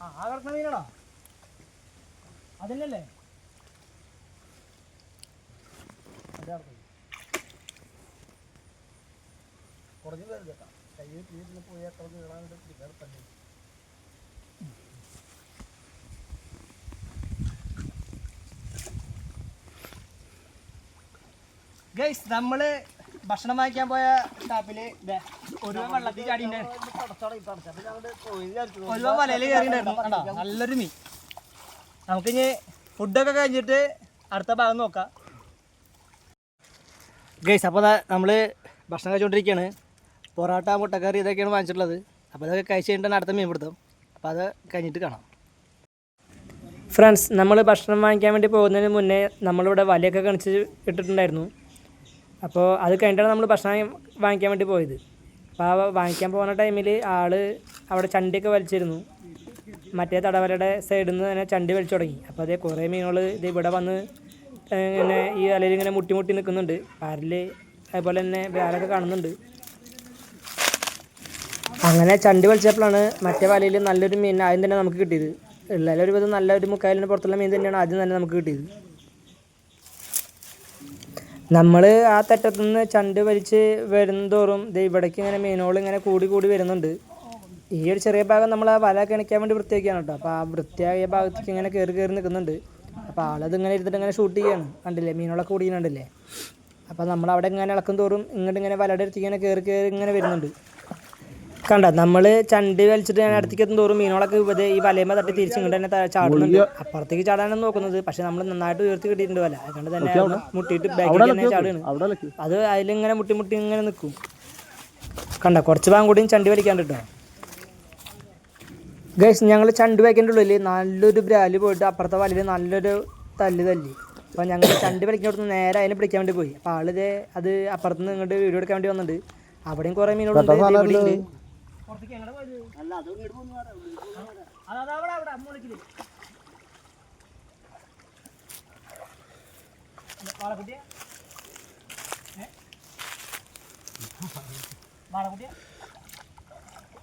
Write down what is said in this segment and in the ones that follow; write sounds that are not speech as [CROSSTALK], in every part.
ആ ആ കിടക്കുന്ന മീനാണോ? അതല്ലേ കുറഞ്ഞു കേട്ടോ. കയ്യിൽ തീരുന്ന പോയി അത്ര നീളാണ്ട് പിടിക്കാൻ തന്നെ. ഗൈസ് നമ്മൾ ഭക്ഷണം വാങ്ങിക്കാൻ പോയ ഷാപ്പിൽ വെള്ളത്തിൽ കയറിണ്ടായിരുന്നു നല്ലൊരു മീൻ. നമുക്കിനി ഫുഡൊക്കെ കഴിഞ്ഞിട്ട് അടുത്ത ഭാഗം നോക്കാം. ഗൈസ് അപ്പോൾ നമ്മൾ ഭക്ഷണം കഴിച്ചുകൊണ്ടിരിക്കുകയാണ് പൊറോട്ട മുട്ടക്കറി ഇതൊക്കെയാണ് വാങ്ങിച്ചിട്ടുള്ളത്. അപ്പോൾ അതൊക്കെ കഴിച്ച് കഴിഞ്ഞിട്ടാണ് അടുത്ത മീൻ പിടുത്തം. അപ്പോൾ അത് കഴിഞ്ഞിട്ട് കാണാം. ഫ്രണ്ട്സ് നമ്മൾ ഭക്ഷണം വാങ്ങിക്കാൻ വേണ്ടി പോകുന്നതിന് മുന്നേ നമ്മളിവിടെ വലയൊക്കെ കണിച്ച് ഇട്ടിട്ടുണ്ടായിരുന്നു. അപ്പോൾ അത് കഴിഞ്ഞിട്ടാണ് നമ്മൾ ഭക്ഷണം വാങ്ങിക്കാൻ വേണ്ടി പോയത്. അപ്പോൾ ആ വാങ്ങിക്കാൻ പോകുന്ന ടൈമിൽ ആൾ അവിടെ ചണ്ടിയൊക്കെ വലിച്ചിരുന്നു. മറ്റേ തടവലയുടെ സൈഡിൽ നിന്ന് തന്നെ ചണ്ടി വലിച്ചു തുടങ്ങി. അപ്പോൾ അതേ കുറേ മീനുകൾ ഇത് ഇവിടെ വന്ന് ഇങ്ങനെ ഈ അലയിൽ ഇങ്ങനെ മുട്ടി മുട്ടി നിൽക്കുന്നുണ്ട് പാരൽ അതുപോലെ തന്നെ വേറൊക്കെ കാണുന്നുണ്ട്. അങ്ങനെ ചണ്ടി വലിച്ചപ്പോഴാണ് മറ്റേ വലയിൽ നല്ലൊരു മീൻ ആദ്യം തന്നെ നമുക്ക് കിട്ടിയത്. എല്ലാവരും ഒരു വിധം നല്ലൊരു മുക്കാലിന് പുറത്തുള്ള മീൻ തന്നെയാണ് ആദ്യം തന്നെ നമുക്ക് കിട്ടിയത്. നമ്മൾ ആ തെറ്റത്തു നിന്ന് ചണ്ട് വലിച്ച് വരുന്നതോറും ദേ ഇവിടേക്ക് ഇങ്ങനെ മീനുകൾ ഇങ്ങനെ കൂടി കൂടി വരുന്നുണ്ട്. ഈ ഒരു ചെറിയ ഭാഗം നമ്മൾ ആ വല കിണിക്കാൻ വേണ്ടി വൃത്തിയാക്കിയാണ് കേട്ടോ. അപ്പോൾ ആ വൃത്തിയായ ഭാഗത്തേക്ക് ഇങ്ങനെ കയറി കയറി നിൽക്കുന്നുണ്ട്. അപ്പോൾ ആളത് ഇങ്ങനെ ഇരുന്നിട്ട് ഇങ്ങനെ ഷൂട്ട് ചെയ്യാണ്. കണ്ടില്ലേ? മീനുകളൊക്കെ കൂടിയിട്ടുണ്ടല്ലേ അപ്പോൾ നമ്മൾ അവിടെ ഇങ്ങനെ ഇളക്കും തോറും ഇങ്ങോട്ട് ഇങ്ങനെ വലയുടെ അടുത്തേക്ക് ഇങ്ങനെ കയറി കയറി ഇങ്ങനെ വരുന്നുണ്ട്. കണ്ട നമ്മൾ ചണ്ടി വലിച്ചിട്ട് ഞാൻ അടുത്തേക്ക് എത്തും തോറും മീനുകളൊക്കെ ഇവിടെ ഈ വലയമ്മ തട്ടി തിരിച്ച് ഇങ്ങോട്ട് തന്നെ ചാടുന്നുണ്ട്. അപ്പുറത്തേക്ക് ചാടാനാണ് നോക്കുന്നത്. പക്ഷെ നമ്മൾ നന്നായിട്ട് ഉയർത്തി കിട്ടിയിട്ടുണ്ട് വല. അതുകൊണ്ട് തന്നെ മുട്ടിട്ട് മുട്ടിയിട്ട് ബാക്കിൽ തന്നെ ചാടുകയാണ്. അത് അതിലിങ്ങനെ മുട്ടി മുട്ടി ഇങ്ങനെ നിൽക്കും. കണ്ട കുറച്ച് ഭാഗം കൂടിയും ചണ്ടി വലിക്കാണ്ട് കേട്ടോ ഗൈസ് ഞങ്ങൾ ചണ്ടി വയ്ക്കേണ്ട ഉള്ളിൽ നല്ലൊരു ബ്രാൽ പോയിട്ട് അപ്പുറത്തെ വലയിൽ നല്ലൊരു തല്ല് തല്ലി. അപ്പോൾ ഞങ്ങൾ ചണ്ടി വലിക്കുന്നിടത്ത് നേരെ അതിനെ പിടിക്കാൻ വേണ്ടി പോയി. അപ്പോൾ ആളിത് അത് അപ്പുറത്ത് നിന്ന് ഇങ്ങോട്ട് വീഡിയോ എടുക്കാൻ വേണ്ടി വന്നിട്ടുണ്ട്. അവിടെയും കുറേ മീനുകളുണ്ട്. ഇവിടെ ഉണ്ട് അല്ല അത് ഇങ്ങോട്ട് പോന്നു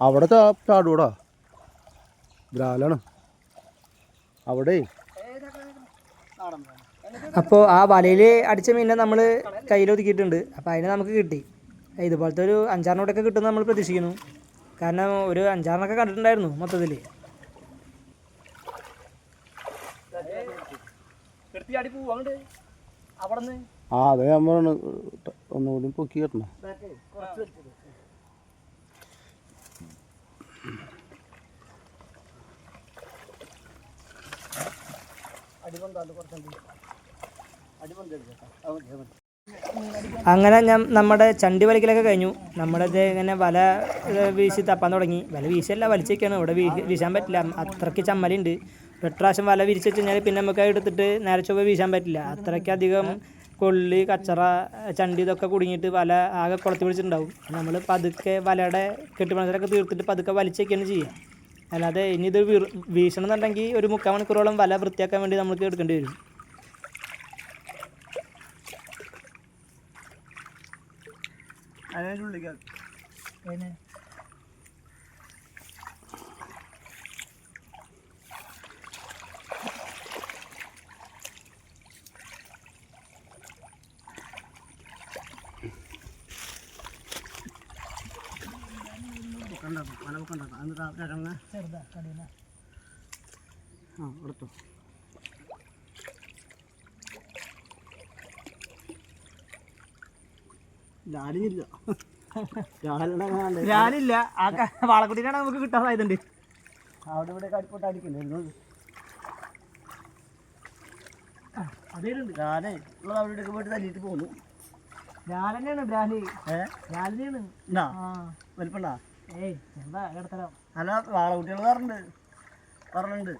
അവിടെ ചാടൂടാ ബ്രാലാണ് അവിടെ അപ്പോൾ ആ വലയിൽ അടിച്ച മീനെ നമ്മൾ കയ്യിൽ ഒതുക്കിയിട്ടുണ്ട് അപ്പോൾ അതിനെ നമുക്ക് കിട്ടി. ഇതുപോലത്തെ ഒരു അഞ്ചാറിനോടൊക്കെ കിട്ടുമെന്ന് നമ്മൾ പ്രതീക്ഷിക്കുന്നു. കാരണം ഒരു അഞ്ചാറിനൊക്കെ കണ്ടിട്ടുണ്ടായിരുന്നു മൊത്തത്തിൽ ആ അതെ ഞാൻ പറഞ്ഞു ഒന്നുകൂടി പൊക്കി കിട്ടണം. അങ്ങനെ ഞാൻ നമ്മുടെ ചണ്ടി വലിക്കലൊക്കെ കഴിഞ്ഞു. നമ്മളത് ഇങ്ങനെ വല വീശി തപ്പാൻ തുടങ്ങി. വല വീശല്ല വലിച്ചേക്കാണ്. ഇവിടെ വീശാൻ പറ്റില്ല. അത്രയ്ക്ക് ചമ്മലുണ്ട്. ഒരു പ്രാവശ്യം വല വിരിച്ച് വെച്ച് കഴിഞ്ഞാൽ പിന്നെ നമുക്ക് എടുത്തിട്ട് നേരെ ചൊവ്വ വീശാൻ പറ്റില്ല. അത്രയ്ക്കധികം കൊള്ളി കച്ചറ ചണ്ടി ഇതൊക്കെ കുടുങ്ങിയിട്ട് വല ആകെ കുളത്തി പിടിച്ചിട്ടുണ്ടാവും. നമ്മൾ പതുക്കെ വലയുടെ കെട്ടിപ്പണത്തിലൊക്കെ തീർത്തിട്ട് പതുക്കെ വലിച്ചേക്കാണ് ചെയ്യുക അല്ലാതെ ഇനി ഇത് വീശണമെന്നുണ്ടെങ്കിൽ ഒരു മുക്കാൽ മണിക്കൂറോളം വല വൃത്തിയാക്കാൻ വേണ്ടി നമുക്ക് എടുക്കേണ്ടി വരും. അതിൻ്റെ ഉള്ളിൽ ആ എടുത്തു ലാലുണ്ടാകാണ്ട് [LAUGHS] ഞാനില്ല. ആ വാളക്കുട്ടീനാണ് നമുക്ക് കിട്ടാൻ സാധ്യതയുണ്ട് അവിടെ ഇവിടെ കടിപ്പോട്ട് അടിക്കണ്ടായിരുന്നു അതേലുണ്ട്. ഉള്ളത് അവിടെ പോയിട്ട് തല്ലിയിട്ട് ഏ? ആ. വലിപ്പണ്ടാ? ഏയ് എന്താ കിടത്തരം അല്ല വാളകുട്ടികൾ പറഞ്ഞിട്ടുണ്ട്. പറഞ്ഞിട്ടുണ്ട്.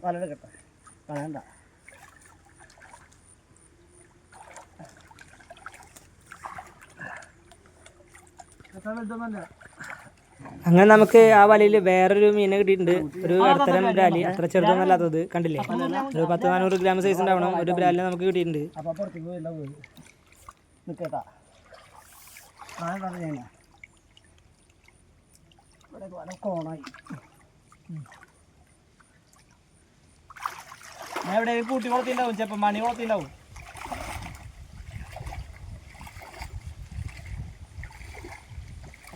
വലെടുക്കട്ടെ കളയണ്ട. എത്ര അങ്ങനെ നമുക്ക് ആ വലയിൽ വേറൊരു മീനെ കിട്ടിയിട്ടുണ്ട്. ഒരു ഇടത്തരം ബ്രാലി അത്ര ചെറുതൊന്നല്ലാത്തത് കണ്ടില്ലേ? ഒരു പത്ത് നാനൂറ് ഗ്രാം സൈസ് ഉണ്ടാവണം. ഒരു ബ്രാലിനെ നമുക്ക് കിട്ടിയിട്ടുണ്ട്. ഞാൻ എവിടെ കൂട്ടി കൊളത്തിണ്ടാവും ചിലപ്പോൾ മണി കൊളത്തിണ്ടാവും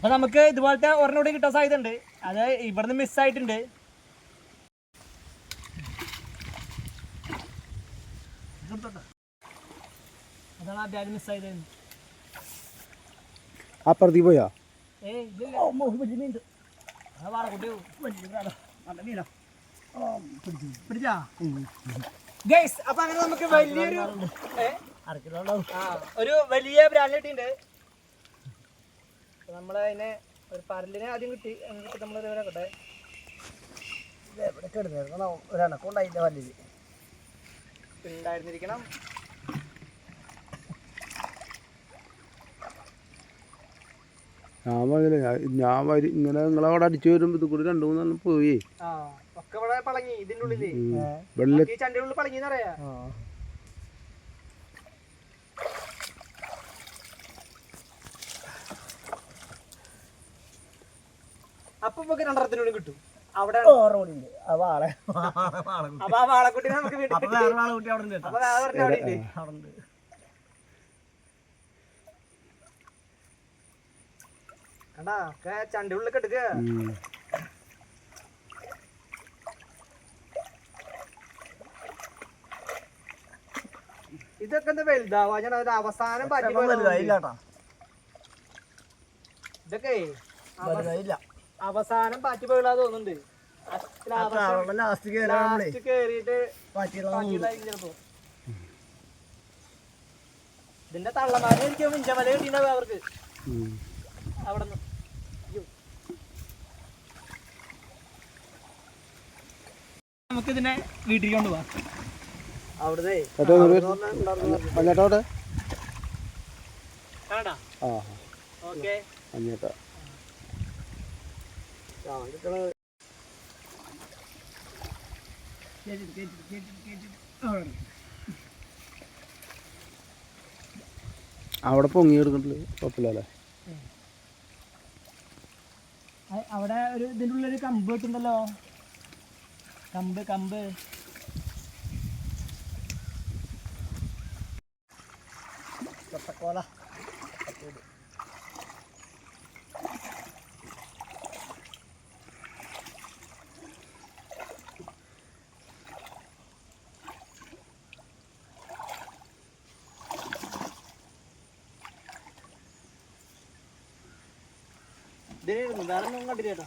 അപ്പൊ നമുക്ക് ഇതുപോലത്തെ ഒരെണ്ണം കൂടി കിട്ടാൻ സാധ്യത ഉണ്ട് അത് ഇവിടുന്ന് മിസ്സായിട്ടുണ്ട് അതാണ് ആദ്യം മിസ്സായത് അപ്പുറത്തേക്ക് പോയാ? ഏയ് ഇതില്ല വലിയ അത് വാളക്കുട്ടി നല്ല മീനാ പിടിച്ചാ ഗൈസ് അപ്പൊ അങ്ങനെ നമുക്ക് വലിയൊരു ഒരു വലിയ ബ്രാൻഡ് കിട്ടിയിട്ടുണ്ട്. നമ്മൾ അതിനെ ഒരു പരലിനെ ആദ്യം കിട്ടി എന്നിട്ട് നമ്മൾ ഇതുവരെ കട്ടെ ഇത് എവിടെ കിടന്നിരുന്നോ ഉണ്ടായിരുന്നിരിക്കണം. ഞാൻ പറഞ്ഞില്ലേ ഞാൻ- ഞാൻ വരി ഇങ്ങനെ നിങ്ങളവിടെ അടിച്ചു വരുമ്പോ ഇത് കൂടി രണ്ടു മൂന്നെണ്ണം പോയി. ആ ഒക്കെ പളങ്ങി ഇതിന്റെ ഉള്ളിൽ. വെള്ള ഈ ചന്റെ ഉള്ളിൽ പളങ്ങിന്ന് പറയാ അപ്പൊ നമുക്ക് രണ്ടെണ്ണത്തിനോട് കിട്ടും. അവിടെ അപ്പൊ ആ വാളക്കുട്ടിനെ നമുക്ക് വീട്ടിൽ അപ്പൊ വേറെ അവിടെ ഒരെണ്ണം കണ്ടാ ഒക്കെ ഉള്ളിൽ കെടുക്കുക. ഇതൊക്കെ എന്താ വലുതാവാ? ഞാൻ അതിന്റെ അവസാനം പറ്റി ഇതൊക്കെ വലുതായില്ല. അവസാനം പാറ്റി പോയുള്ള തോന്നുന്നുണ്ട്. ലാസ്റ്റ് കേറിയിട്ട് ഇതിന്റെ തള്ളമാരെ ഇരിക്കും മിഞ്ചമല കിട്ടിണ്ടാവും അവർക്ക്. അവിടെ നമുക്ക് ഇതിനെ വീട്ടിൽ കൊണ്ടുപോവാം അവിടുത്തെ ആ ഓക്കെ. അവിടെ പൊങ്ങി എടുക്കണ്ടല്ലോ അവിടെ ഒരു ഇതിന്റെ ഉള്ളൊരു കമ്പ് കിട്ടുണ്ടല്ലോ കമ്പ് കമ്പ്. കൊത്തക്കോല ഇതിന് വേറെ ഒന്നും കണ്ടില്ല കേട്ടോ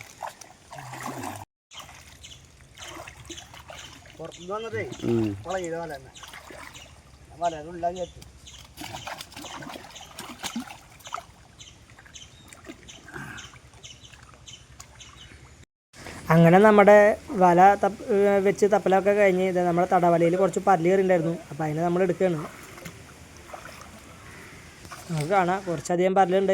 പുറത്തുനിന്ന് വന്നതേ. മുളകിയത് വല തന്നെ. വല ഉള്ളാൻ ചേർത്തു അങ്ങനെ നമ്മുടെ വല തപ്പ് വെച്ച് തപ്പലൊക്കെ കഴിഞ്ഞ് ഇത് നമ്മുടെ തടവലയിൽ കുറച്ച് പല്ല് കയറിണ്ടായിരുന്നു അപ്പോൾ അതിനെ നമ്മൾ എടുക്കുകയാണ്. നമുക്ക് കാണാം. കുറച്ചധികം പല്ലുണ്ട്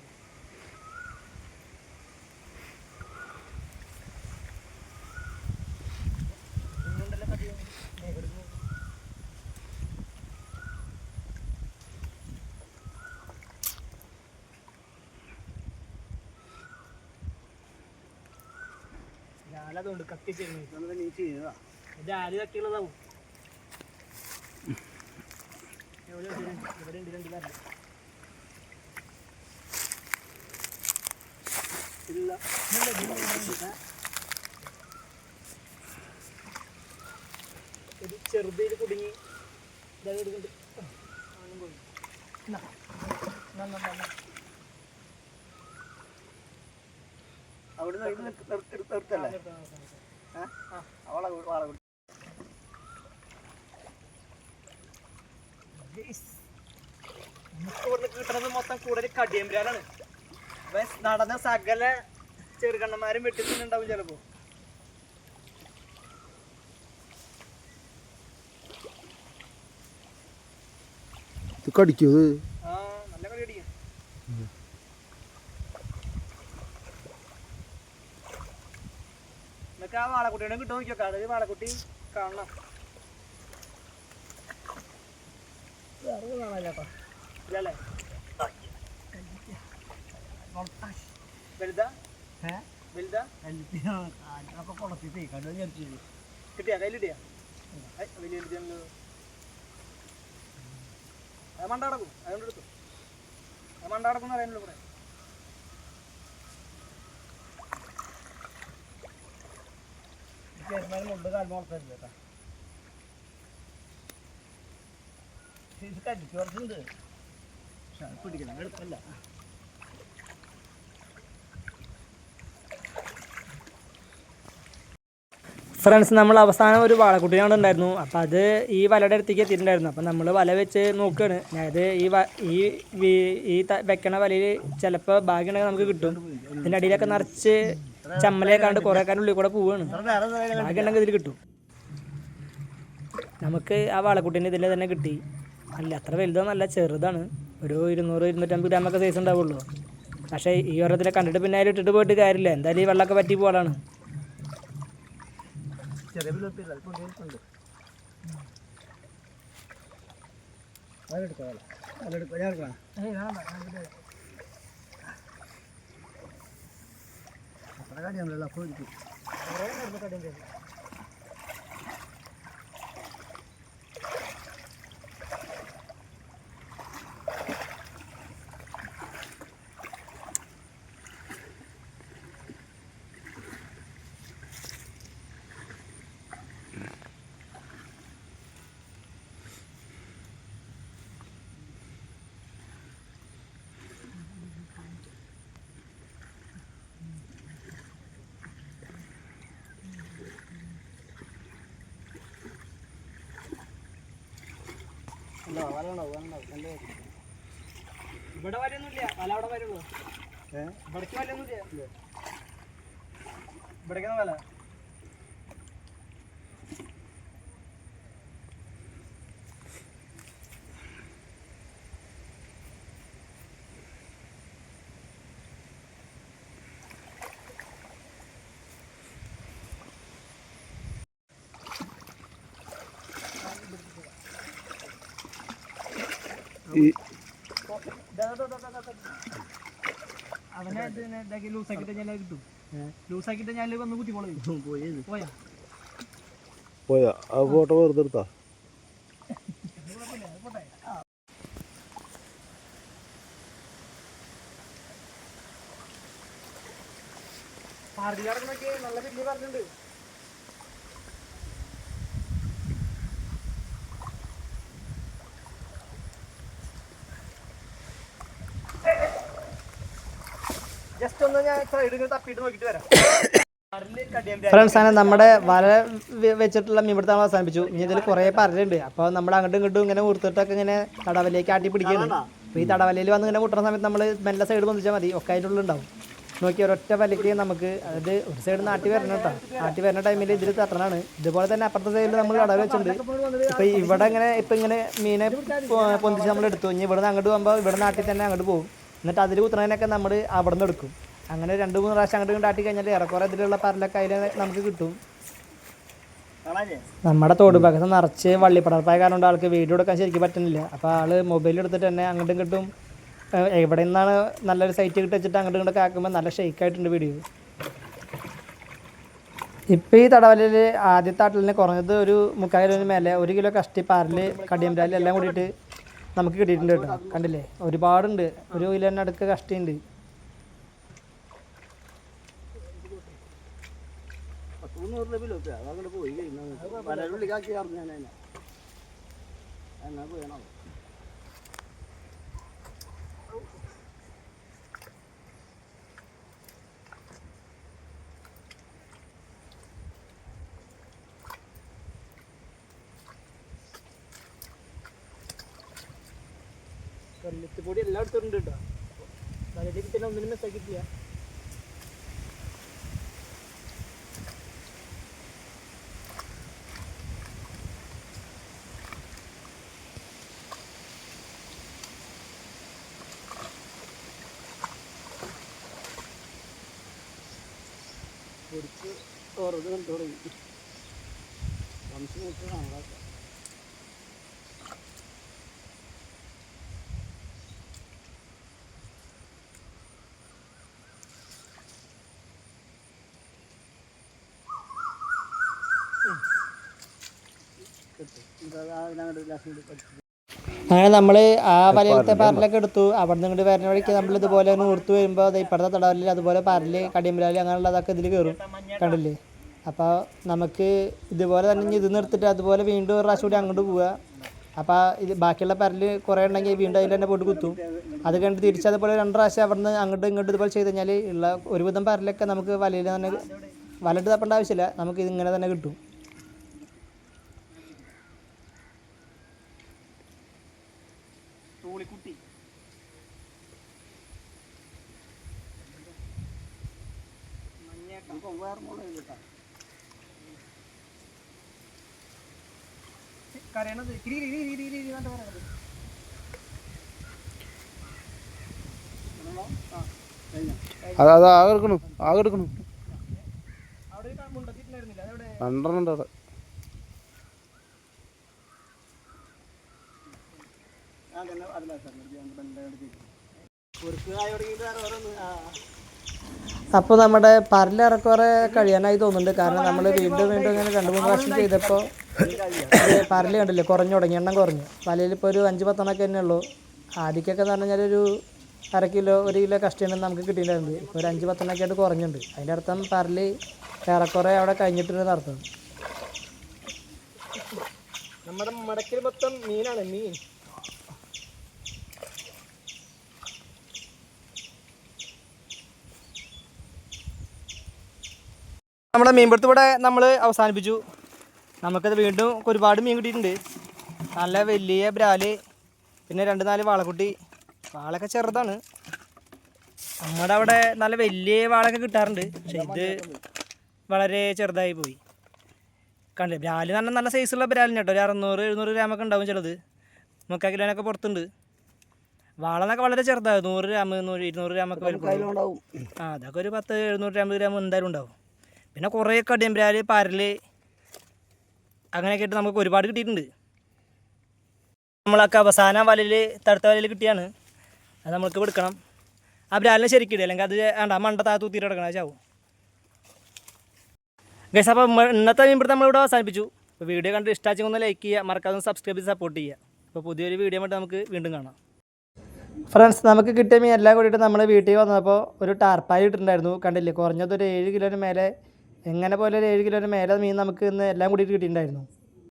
കത്തിച്ചിരുന്നു നമുക്ക് നീ ചെയ്തതാ ഇത് ആര് കട്ടിയുള്ളതാവും? ഇവിടെ ഉണ്ട്? രണ്ട് പേര് ഇല്ല. ഒരു ചെറുതിൽ കുടുങ്ങി. ഇതാ എടുക്കുന്നുണ്ട് അവനും പോയി എന്നാ. എന്നാ, എന്നാ, എന്നാ. അവിടെ നിർത്തല്ലേ നിർത്താം, നിർത്താം, നിർത്താം. അവളെ വാള നമുക്ക് ഇവിടുന്ന് കിട്ടുന്നത് മൊത്തം കൂടുതൽ കടിയമ്പരാലാണ് നടന്ന സകല ചെറുകണ്ണന്മാരും വെട്ടിട്ടുണ്ടാവും ചിലപ്പോ ഇത് കടിക്കോ ഇത് ആ നല്ല കടി അടിക്കും എന്നൊക്കെ ആ വാളക്കുട്ടിയുടെ കിട്ടുമോ നോക്കിയോ അത് വാളക്കുട്ടി കാണണം. ഇല്ലല്ലേ? വലുതാ? വലുതാ? കിട്ടിയാ? കയ്യിലിട്ടിയാ വലിയ വലുതാണല്ലോ അത് മണ്ട കിടക്കും അതുകൊണ്ട് എടുത്തു. അത് മണ്ട കിടക്കും അറിയാമല്ലോ ഇവിടെ മുണ്ട് കാൽമ വളർത്തരുത് കേട്ടോ ഇത് കടിച്ചു കുറച്ചുണ്ട് പക്ഷെ ഫ്രണ്ട്സ് നമ്മൾ അവസാനം ഒരു വാളക്കുട്ടിനെ അവിടെ ഉണ്ടായിരുന്നു. അപ്പം അത് ഈ വലയുടെ അടുത്തേക്ക് എത്തിയിട്ടുണ്ടായിരുന്നു. അപ്പം നമ്മൾ വല വെച്ച് നോക്കുകയാണ്. അതായത് ഈ ഈ ഈ വെക്കണ വലയിൽ ചിലപ്പോൾ ഭാഗ്യമുണ്ടെങ്കിൽ നമുക്ക് കിട്ടും. ഇതിന്റെ അടിയിലൊക്കെ നിറച്ച് ചമ്മലേക്കാണ്ട് കുറെ കാലം ഉള്ളിൽ കൂടെ പോവാണ്. ഭാഗ്യമുണ്ടെങ്കിൽ ഇതിൽ കിട്ടും. നമുക്ക് ആ വാളക്കുട്ടീന്റെ ഇതിൽ തന്നെ കിട്ടി. അല്ല അത്ര വലുതൊന്നല്ല ചെറുതാണ്. ഒരു ഇരുന്നൂറ് ഇരുന്നൂറ്റമ്പത് ഗ്രാമൊക്കെ സൈസ് ഉണ്ടാവുള്ളൂ. പക്ഷേ ഈ ഓരത്തിലെ കണ്ടിട്ട് പിന്നെ അതിൽ ഇട്ടിട്ട് പോയിട്ട് കാര്യമില്ല. എന്തായാലും ഈ വെള്ളമൊക്കെ പറ്റി ഉണ്ട് അതെടുക്കാം അതെടുക്കാം ഞാൻ എടുക്കാം അത്ര ഇവിടെ വരെയൊന്നുമില്ല. വല അവിടെ വരുള്ളൂ ഇവിടേക്ക് വല്ലൊന്നുമില്ല ഇവിടേക്കാണ് വില ഈ അവനെ ലൂസാക്കിട്ട് ഞാൻ കിട്ടും ലൂസാക്കിട്ട് ഞാൻ വന്ന് കുത്തിക്കോളും പോയത് പോയാ. പോയാ ആ ഫോട്ടോ വെറുതെ എടുത്താ? പാർട്ടിക്കാരനൊക്കെ നല്ല വലിയ പറഞ്ഞിട്ടുണ്ട് ജസ്റ്റ് ഒന്ന് ഞാൻ സൈഡിൽ തപ്പിയിട്ട് നോക്കിയിട്ട് വരാം ഫ്രണ്ട്സ് ആണ് നമ്മുടെ വല വെച്ചിട്ടുള്ള മീൻപിടുത്തം നമ്മൾ അവസാനിപ്പിച്ചു. ഇനി ഇതിൽ കുറേ പരലുണ്ട്. അപ്പോൾ നമ്മൾ അങ്ങോട്ടും ഇങ്ങോട്ടും ഇങ്ങനെ ഊർത്തിട്ടൊക്കെ ഇങ്ങനെ തടവലേക്ക് ആട്ടി പിടിക്കുകയാണ്. അപ്പോൾ ഈ തടവലയിൽ വന്ന് ഇങ്ങനെ മുട്ടുന്ന സമയത്ത് നമ്മൾ മെല്ലെ സൈഡ് വന്നിച്ചാൽ മതി. ഒക്കെ അതിന്റെ ഉള്ളിലുണ്ടാവും നോക്കി ഒരൊറ്റ വലിക്ക് നമുക്ക് അതായത് ഒരു സൈഡ് നാട്ടി വരണം കേട്ടോ. നാട്ടി വരുന്ന ടൈമിൽ ഇതിൽ തട്ടണാണ്. ഇതുപോലെ തന്നെ അപ്പുറത്തെ സൈഡിൽ നമ്മൾ കടവ് വെച്ചിട്ടുണ്ട്. ഇപ്പം ഇവിടെ ഇങ്ങനെ ഇപ്പം ഇങ്ങനെ മീനെ പൊന്തിച്ച് നമ്മൾ എടുത്തു. ഇനി ഇവിടെ നിന്ന് അങ്ങോട്ട് പോകുമ്പോൾ ഇവിടെ നാട്ടിൽ തന്നെ അങ്ങോട്ട് പോകും. എന്നിട്ട് അതിൽ കുത്തണതിനൊക്കെ നമ്മൾ അവിടെ നിന്ന് എടുക്കും. അങ്ങനെ രണ്ട് മൂന്ന് പ്രാവശ്യം അങ്ങോട്ട് ആട്ടി കഴിഞ്ഞാൽ ഏറെക്കുറെ ഇതിലുള്ള പരലൊക്കെ അതിൽ നമുക്ക് കിട്ടും. നമ്മുടെ തോട് ഭാഗത്ത് നിറച്ച് വള്ളിപ്പടർപ്പായ കാരണം കൊണ്ട് ആൾക്ക് വീഡിയോ എടുക്കാൻ ശരിക്കും പറ്റുന്നില്ല. അപ്പോൾ ആൾ മൊബൈൽ എടുത്തിട്ട് തന്നെ അങ്ങോട്ടും കിട്ടും എവിടെ നിന്നാണ് നല്ലൊരു സൈറ്റ് കിട്ടി വെച്ചിട്ട് അങ്ങോട്ടും ഇങ്ങോട്ടൊക്കെ ആക്കുമ്പോൾ നല്ല ഷെയ്ക്ക് ആയിട്ടുണ്ട് വീഡിയോ ഇപ്പോൾ ഈ തടവലിൽ ആദ്യത്തെ ആട്ടിലിന് കുറഞ്ഞത് ഒരു മുക്കാൽ കിലോന് മേലെ ഒരു കിലോ കഷ്ടി പാരൽ കടിയമ്പരാൽ എല്ലാം കൂടിയിട്ട് നമുക്ക് കിട്ടിയിട്ടുണ്ട് കേട്ടോ. കണ്ടില്ലേ? ഒരുപാടുണ്ട്. ഒരു കിലോന്റെ അടുക്ക കഷ്ടിയുണ്ട് മുന്നൂറ് രൂപ കിലോ അതങ്ങോട്ട് പോയി കഴിഞ്ഞാൽ പലരുള്ളിക്കാക്കി അറിഞ്ഞു ഞാൻ അതിനെ. എന്നാ പോയണോ കല്ലിത്തുപൊടി എല്ലാം എടുത്തിട്ടുണ്ട് കേട്ടോ. തലയിലേക്ക് തന്നെ ഒന്നിനും മിസ്സാക്കിയിട്ടില്ല അങ്ങനെ നമ്മൾ ആ വലയത്തെ പാരലൊക്കെ എടുത്തു. അവിടെ നിന്ന് ഇങ്ങോട്ട് വരുന്ന വഴിക്ക് നമ്മൾ ഇതുപോലെ നൂർത്ത് വരുമ്പോൾ ഇപ്പോഴത്തെ തടവല്ലേ അതുപോലെ പറൽ കടിയമ്പലാൽ അങ്ങനെയുള്ളതൊക്കെ ഇതിൽ കയറും കണ്ടില്ലേ? അപ്പോൾ നമുക്ക് ഇതുപോലെ തന്നെ ഇത് നിർത്തിയിട്ട് അതുപോലെ വീണ്ടും ഒരു പ്രാവശ്യം കൂടി അങ്ങോട്ട് പോവുക. അപ്പോൾ ഇത് ബാക്കിയുള്ള പരൽ കുറേ ഉണ്ടെങ്കിൽ വീണ്ടും അതിൽ തന്നെ പോയിട്ട് കുത്തും. അത് കണ്ടിട്ട് തിരിച്ച് അതുപോലെ രണ്ട് പ്രാവശ്യം അവിടെ നിന്ന് അങ്ങോട്ടും ഇങ്ങോട്ടും ഇതുപോലെ ചെയ്ത് കഴിഞ്ഞാൽ ഉള്ള ഒരുവിധം പരലൊക്കെ നമുക്ക് വലയിൽ തന്നെ വലയിട്ട് തപ്പേണ്ട ആവശ്യമില്ല. നമുക്ക് ഇത് ഇങ്ങനെ തന്നെ കിട്ടും. കരയണത് കിരി കിരി കിരി കിരി പറയണത് അത് അത് ആകെ എടുക്കണു ആകെ എടുക്കണു. അവിടെ രണ്ടെണ്ണം ഉണ്ട് അപ്പോൾ നമ്മുടെ പരലിറക്കുറെ കഴിയാനായി തോന്നുന്നുണ്ട്. കാരണം നമ്മൾ വീണ്ടും വീണ്ടും ഇങ്ങനെ രണ്ട് മൂന്ന് പ്രാവശ്യം ചെയ്തപ്പോൾ പരൽ കണ്ടില്ലേ? കുറഞ്ഞു തുടങ്ങി എണ്ണം കുറഞ്ഞു. വലയിൽ ഇപ്പോൾ ഒരു അഞ്ച് പത്തെണ്ണൊക്കെ തന്നെ ഉള്ളൂ. ആദ്യമൊക്കെ എന്ന് പറഞ്ഞാൽ ഒരു അര കിലോ ഒരു കിലോ കഷ്ടിയാണ് നമുക്ക് കിട്ടിയിട്ടുണ്ടായിരുന്നത് ഇപ്പോൾ ഒരു അഞ്ച് പത്തെണ്ണൊക്കെ ആയിട്ട് കുറഞ്ഞിട്ടുണ്ട് അതിന്റെ അർത്ഥം പരൽ ഏറെക്കുറെ അവിടെ കഴിഞ്ഞിട്ടുണ്ടെന്ന് അർത്ഥം നമ്മുടെ മടക്കിൽ മൊത്തം മീനാണ് മീൻ. നമ്മുടെ മീൻപിടുത്തം ഇവിടെ നമ്മൾ അവസാനിപ്പിച്ചു. നമുക്കത് വീണ്ടും ഒരുപാട് മീൻ കിട്ടിയിട്ടുണ്ട്. നല്ല വലിയ ബ്രാൽ പിന്നെ രണ്ട് നാല് വാളക്കുട്ടി. വാളൊക്കെ ചെറുതാണ്. നമ്മുടെ അവിടെ നല്ല വലിയ വാളൊക്കെ കിട്ടാറുണ്ട്. പക്ഷെ ഇത് വളരെ ചെറുതായി പോയി. കണ്ടില്ല? ബ്രാൽ നല്ല നല്ല സൈസുള്ള ബ്രാലിന് കേട്ടോ. ഒരു അറുന്നൂറ് എഴുന്നൂറ് ഗ്രാമൊക്കെ ഉണ്ടാവും ചിലത്. മുക്കാൽ കിലോനൊക്കെ പുറത്തുണ്ട്. വാളെന്നൊക്കെ വളരെ ചെറുതാണ്. നൂറ് ഗ്രാം നൂറ് ഇരുന്നൂറ് ഗ്രാമൊക്കെ വലിപ്പം ആ അതൊക്കെ ഒരു പത്ത് എഴുന്നൂറ് അമ്പത് ഗ്രാം എന്തായാലും ഉണ്ടാവും. പിന്നെ കുറേ കടിയം ബ്രാൽ പരൽ അങ്ങനെയൊക്കെ ആയിട്ട് നമുക്ക് ഒരുപാട് കിട്ടിയിട്ടുണ്ട്. നമ്മളൊക്കെ അവസാന വലയിൽ തടുത്ത വലയിൽ കിട്ടിയാണ്. അത് നമ്മൾക്ക് എടുക്കണം ആ ബ്രാലിനെ ശരിക്കും ഇടുക അല്ലെങ്കിൽ അത് വേണ്ട മണ്ട താ തൂത്തിയിട്ട് കിടക്കണം ചാവും. ഗൈസ് അപ്പോൾ ഇന്നത്തെ മീൻപിടുത്തം നമ്മളിവിടെ അവസാനിപ്പിച്ചു. അപ്പോൾ വീഡിയോ കണ്ട് ഇഷ്ടമാച്ചെങ്കിൽ ഒന്ന് ലൈക്ക് ചെയ്യുക മറക്കാതെ സബ്സ്ക്രൈബ് ചെയ്ത് സപ്പോർട്ട് ചെയ്യുക. അപ്പോൾ പുതിയൊരു വീഡിയോ ആയിട്ട് നമുക്ക് വീണ്ടും കാണാം. ഫ്രണ്ട്സ് നമുക്ക് കിട്ടിയ മീൻ എല്ലാം കൂടിയിട്ട് നമ്മൾ വീട്ടിൽ വന്നപ്പോൾ ഒരു ടാർപ്പായി ഇട്ടിട്ടുണ്ടായിരുന്നു. കണ്ടില്ലേ? കുറഞ്ഞത് ഒരു ഏഴ് കിലോന് മേലെ എങ്ങനെ പോലെ ഒരു ഏഴ് കിലോന്റെ മേലെ മീൻ നമുക്ക് ഇന്ന് എല്ലാം കൂടിയിട്ട് കിട്ടിയിട്ടുണ്ടായിരുന്നു.